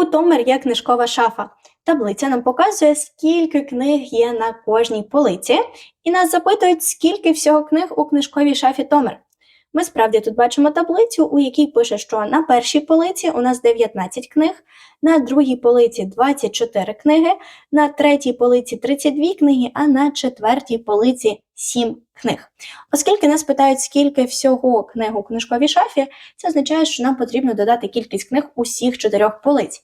У Томер є книжкова шафа. Таблиця нам показує, скільки книг є на кожній полиці, і нас запитують, скільки всього книг у книжковій шафі Томер. Ми справді тут бачимо таблицю, у якій пише, що на першій полиці у нас 19 книг, на другій полиці 24 книги, на третій полиці 32 книги, а на четвертій полиці 7 книг. Оскільки нас питають, скільки всього книг у книжковій шафі, це означає, що нам потрібно додати кількість книг усіх чотирьох полиць.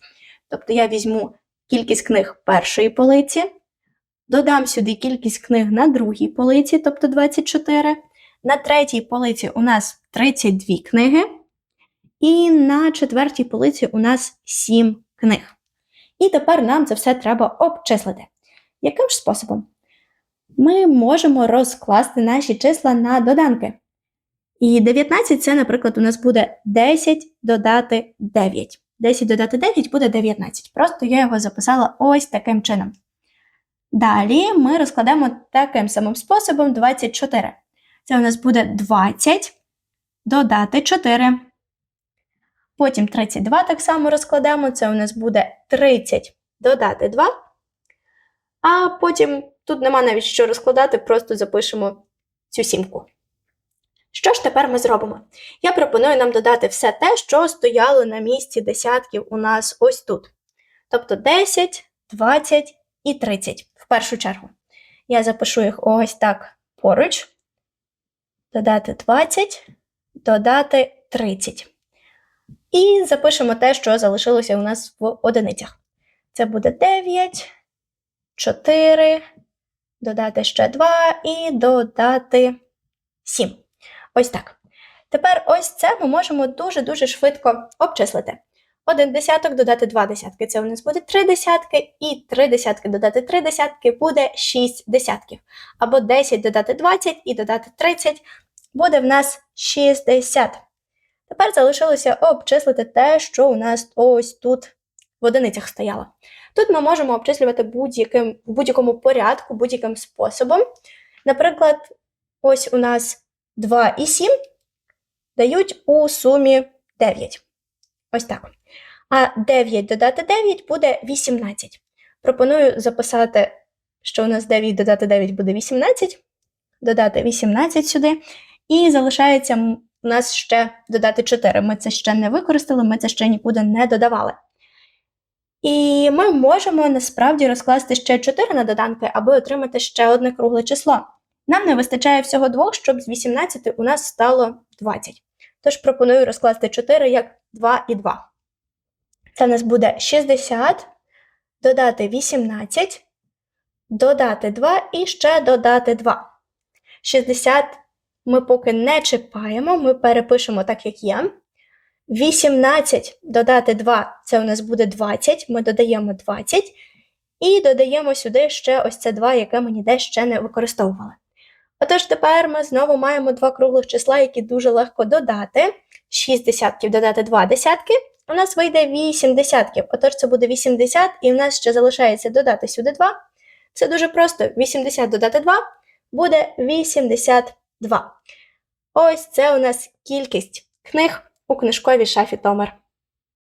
Тобто я візьму кількість книг першої полиці, додам сюди кількість книг на другій полиці, тобто 24. На третій полиці у нас 32 книги, і на четвертій полиці у нас 7 книг. І тепер нам це все треба обчислити. Яким ж способом? Ми можемо розкласти наші числа на доданки. І 19 це, наприклад, у нас буде 10 додати 9. 10 додати 9 буде 19. Просто я його записала ось таким чином. Далі ми розкладемо таким самим способом 24. Це у нас буде 20 додати 4. Потім 32 так само розкладемо. Це у нас буде 30 додати 2. А потім тут нема навіть що розкладати, просто запишемо цю сімку. Що ж тепер ми зробимо? Я пропоную нам додати все те, що стояло на місці десятків у нас ось тут. Тобто 10, 20 і 30 в першу чергу. Я запишу їх ось так поруч. Додати 20, додати 30. І запишемо те, що залишилося у нас в одиницях. Це буде 9, 4, додати ще 2 і додати 7. Ось так. Тепер ось це ми можемо дуже-дуже швидко обчислити. Один десяток додати 2 десятки це у нас буде 3 десятки, і 3 десятки додати 3 десятки буде 6 десятків. Або 10 додати 20 і додати 30 буде в нас 60. Тепер залишилося обчислити те, що у нас ось тут в одиницях стояло. Тут ми можемо обчислювати будь-яким, в будь-якому порядку, будь-яким способом. Наприклад, ось у нас 2 і 7 дають у сумі 9. Ось так. А 9 додати 9 буде 18. Пропоную записати, що у нас 9 додати 9 буде 18, додати 18 сюди. І залишається у нас ще додати 4. Ми це ще не використали, ми це ще нікуди не додавали. І ми можемо насправді розкласти ще 4 на доданки, аби отримати ще одне кругле число. Нам не вистачає всього двох, щоб з 18 у нас стало 20. Тож пропоную розкласти 4 як 2 і 2. Це у нас буде 60, додати 18, додати 2 і ще додати 2. 60 ми поки не чіпаємо, ми перепишемо так, як є. 18 додати 2 це у нас буде 20, ми додаємо 20. І додаємо сюди ще ось це 2, яке ми ніде ще не використовували. Отож, тепер ми знову маємо два круглих числа, які дуже легко додати. 6 десятків додати 2 десятки. У нас вийде 8 десятків. Отож, це буде 80, і в нас ще залишається додати сюди 2. Це дуже просто. 80 додати 2 буде 82. Ось це у нас кількість книг у книжковій шафі Томер.